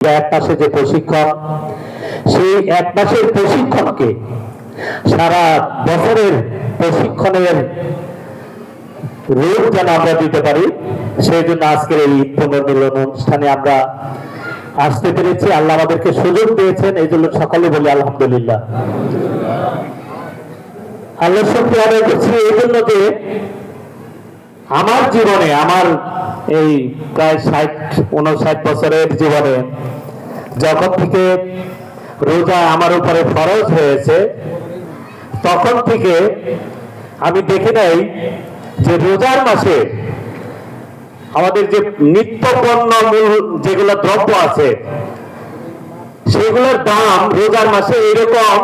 এক যে প্রশিক্ষণ, সেই এক মাসের প্রশিক্ষণকে সারা বছরের প্রশিক্ষণের রূপ যেন আমরা দিতে পারি, সেই জন্য আজকের এই পুনর্মিলন অনুষ্ঠানে আমরা আসতে পেরেছি। আল্লাহ আমাদেরকে সুযোগ দিয়েছেন, এই জন্য সকলে বলি আলহামদুলিল্লাহ। আল্লাহ আদায় করছি, এই জন্য যে আমার জীবনে, আমার এই প্রায় ষাট উনষাট বছরের জীবনে যখন থেকে রোজা আমার উপরে ফরজ হয়েছে, তখন থেকে আমি দেখি নাই যে রোজার মাসে আমাদের যে নিত্য পণ্য মূল যেগুলো দ্রব্য আছে, সেগুলোর দাম রোজার মাসে এরকম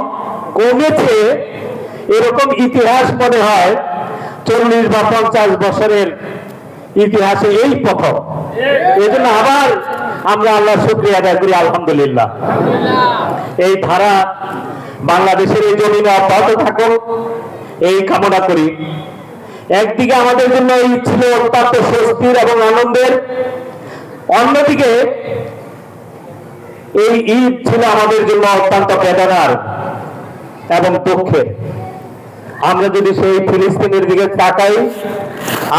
কমেছে, এরকম ইতিহাস মনে হয় চল্লিশ বা পঞ্চাশ বছরের ইতিহাসে এই প্রথম। এই জন্য আবার আমরা আল্লাহ শুক্রিয়া আদায় করি, আলহামদুলিল্লাহ। এই ধারা বাংলাদেশের এই জমিনে অব্যাহত থাকুক এই কামনা করি। একদিকে আমাদের জন্য এই ছিল অত্যন্ত স্বস্তির এবং আনন্দের, অন্যদিকে এই ঈদ ছিল আমাদের জন্য অত্যন্ত বেদনার এবং দুঃখের। আমরা যদি সেই ফিলিস্তিনের দিকে তাকাই,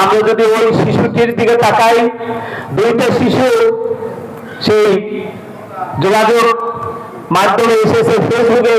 আমরা যদি ওই শিশুটির দিকে তাকাই, দুইটা শিশু সেই যোগাযোগ মাধ্যমে এসেছে ফেসবুকে